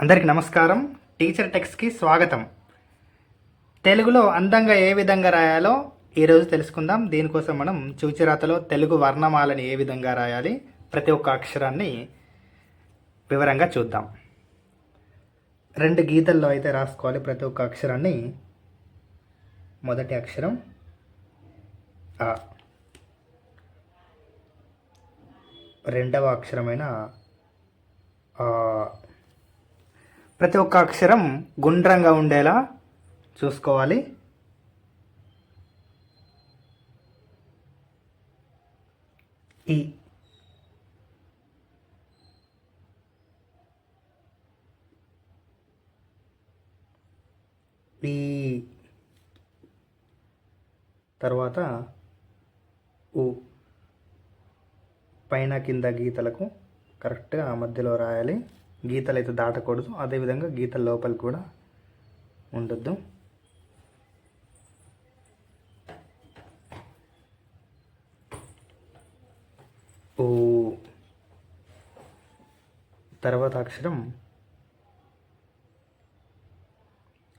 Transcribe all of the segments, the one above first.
అందరికీ నమస్కారం. టీచర్ టెక్స్ట్కి స్వాగతం. తెలుగులో అందంగా ఏ విధంగా రాయాలో ఈరోజు తెలుసుకుందాం. దీనికోసం మనం చూచిరాతలో తెలుగు వర్ణమాలని ఏ విధంగా రాయాలి ప్రతి ఒక్క అక్షరాన్ని వివరంగా చూద్దాం. రెండు గీతల్లో అయితే రాసుకోవాలి ప్రతి ఒక్క అక్షరాన్ని. మొదటి అక్షరం ఆ. రెండవ అక్షరమైన ప్రతి ఒక్క అక్షరం గుండ్రంగా ఉండేలా చూసుకోవాలి. ఈ. ఈ. తర్వాత ఉ పైన కింద గీతలకు కరెక్ట్గా మధ్యలో రాయాలి. గీతలు అయితే దాటకూడదు. అదేవిధంగా గీతల లోపల కూడా ఉండొద్దు. ఓ తర్వాత అక్షరం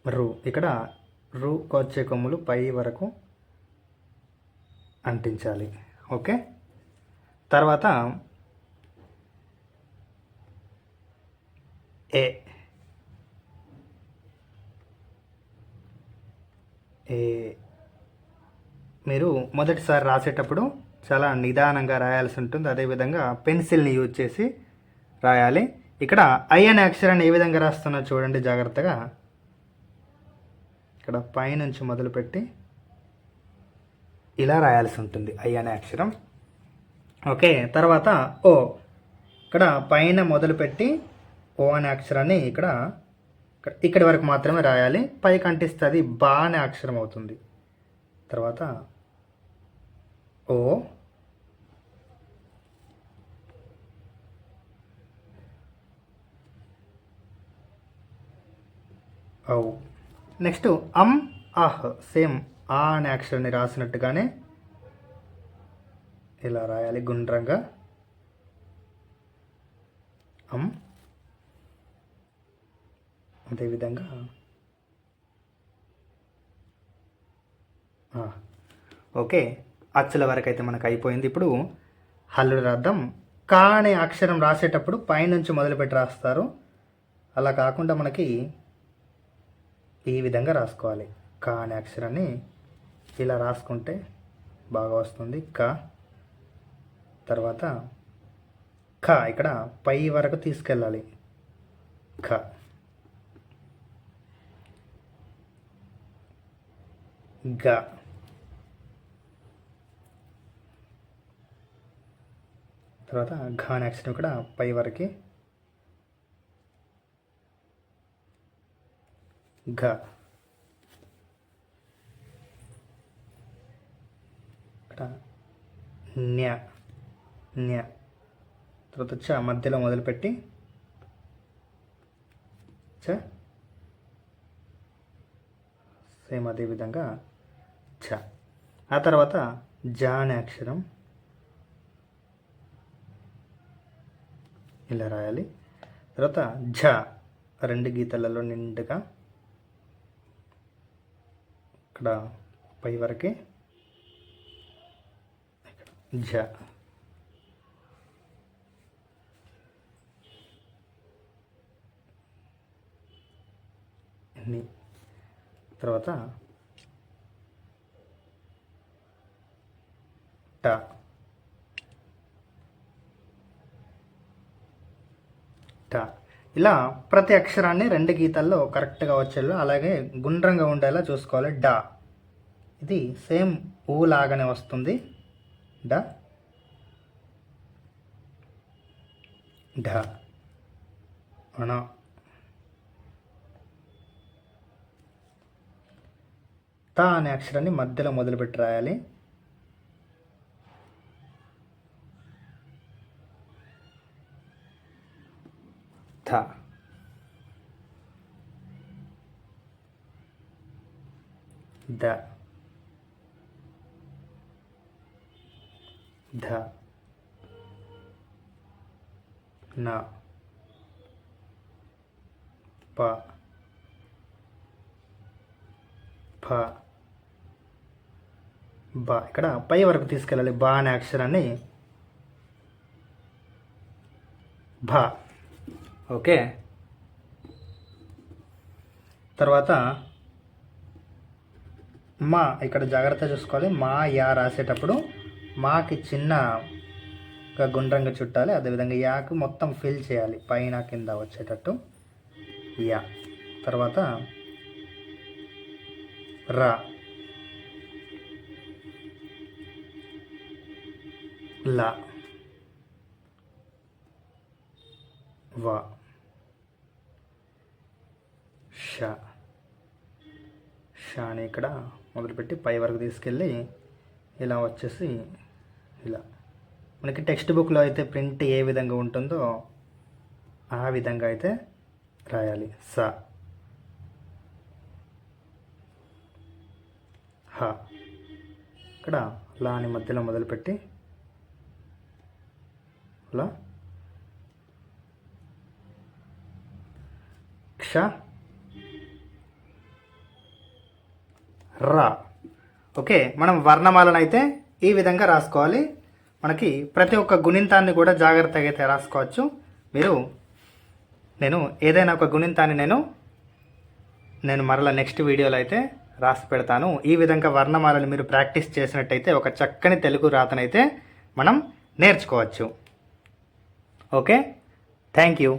రు. ఇక్కడ రు వచ్చే కొమ్ములు పై వరకు అంటించాలి. ఓకే? తర్వాత ఏ. ఏ. మీరు మొదటిసారి రాసేటప్పుడు చాలా నిదానంగా రాయాల్సి ఉంటుంది. అదేవిధంగా పెన్సిల్ని యూజ్ చేసి రాయాలి. ఇక్కడ ఐ అనే అక్షరాన్ని ఏ విధంగా రాస్తున్నా చూడండి జాగ్రత్తగా. ఇక్కడ పైనుంచి మొదలుపెట్టి ఇలా రాయాల్సి ఉంటుంది ఐ అనే అక్షరం. ఓకే తర్వాత ఓ. ఇక్కడ పైన మొదలుపెట్టి ఓ అనే అక్షరాన్ని ఇక్కడ ఇక్కడి వరకు మాత్రమే రాయాలి. పై కంటిస్తే అది బా అనే అక్షరం అవుతుంది. తర్వాత ఓ ఔ. నెక్స్ట్ అమ్ ఆహ్ సేమ్ ఆ అనే అక్షరాన్ని రాసినట్టుగానే ఇలా రాయాలి గుండ్రంగా. అమ్ అదేవిధంగా ఓకే అచ్చుల వరకు అయితే మనకు అయిపోయింది ఇప్పుడు. హల్లుడు రాద్దాం. కా అనే అక్షరం రాసేటప్పుడు పైనుంచి మొదలుపెట్టి రాస్తారు. అలా కాకుండా మనకి ఈ విధంగా రాసుకోవాలి. కా అనే అక్షరాన్ని ఇలా రాసుకుంటే బాగా వస్తుంది. క. తర్వాత ఖ ఇక్కడ పై వరకు తీసుకెళ్ళాలి. ఖ గ తర్వాత ఘాన్ యాక్సిడెంట్ కూడా ఇక్కడ పై వరకు ఘ. ఇక్కడ న్య న్య. తర్వాత చ మధ్యలో మొదలుపెట్టి చ. సేమ్ అదే విధంగా ఛ ఆ తర్వాత జ అనే అక్షరం ఇలా రాయాలి. తర్వాత ఝ రెండు గీతలలో నిండుగా ఇక్కడ పై వరకే ఝ. ని. తర్వాత ట ట. ఇలా ప్రతి అక్షరాన్ని రెండు గీతాల్లో కరెక్ట్గా వచ్చేలా అలాగే గుండ్రంగా ఉండేలా చూసుకోవాలి. డా. ఇది సేమ్ ఊ లాగానే వస్తుంది. డ. ఢ. అణ. త అనే అక్షరాన్ని మధ్యలో మొదలుపెట్టి రాయాలి. థ ద. ధ. న. ప. ఫ. బ. ఇక్కడ పై వరకు తీసుకెళ్ళాలి. బా అనే అక్షరాన్ని. భ. ఓకే. తర్వాత మా ఇక్కడ జాగ్రత్త చూసుకోవాలి. మా యా రాసేటప్పుడు మాకి చిన్న గుండ్రంగా చుట్టాలి. అదేవిధంగా యాకు మొత్తం ఫిల్ చేయాలి. పైన కింద వచ్చేటట్టు. యా. తర్వాత రా. లా. వా. ష. షాని ఇక్కడ మొదలుపెట్టి పై వరకు తీసుకెళ్ళి ఇలా వచ్చేసి ఇలా. మనకి టెక్స్ట్ బుక్లో అయితే ప్రింట్ ఏ విధంగా ఉంటుందో ఆ విధంగా అయితే రాయాలి. స. హ. ఇక్కడ లాని మధ్యలో మొదలుపెట్టి లా క్ష. రా. ఓకే మనం వర్ణమాలను అయితే ఈ విధంగా రాసుకోవాలి. మనకి ప్రతి ఒక్క గుణింతాన్ని కూడా జాగ్రత్తగా అయితే రాసుకోవచ్చు. మీరు నేను ఏదైనా ఒక గుణింతాన్ని నేను నేను మరలా నెక్స్ట్ వీడియోలో అయితే రాసి పెడతాను. ఈ విధంగా వర్ణమాలను మీరు ప్రాక్టీస్ చేసినట్టయితే ఒక చక్కని తెలుగు రాతనైతే మనం నేర్చుకోవచ్చు. ఓకే? Thank you.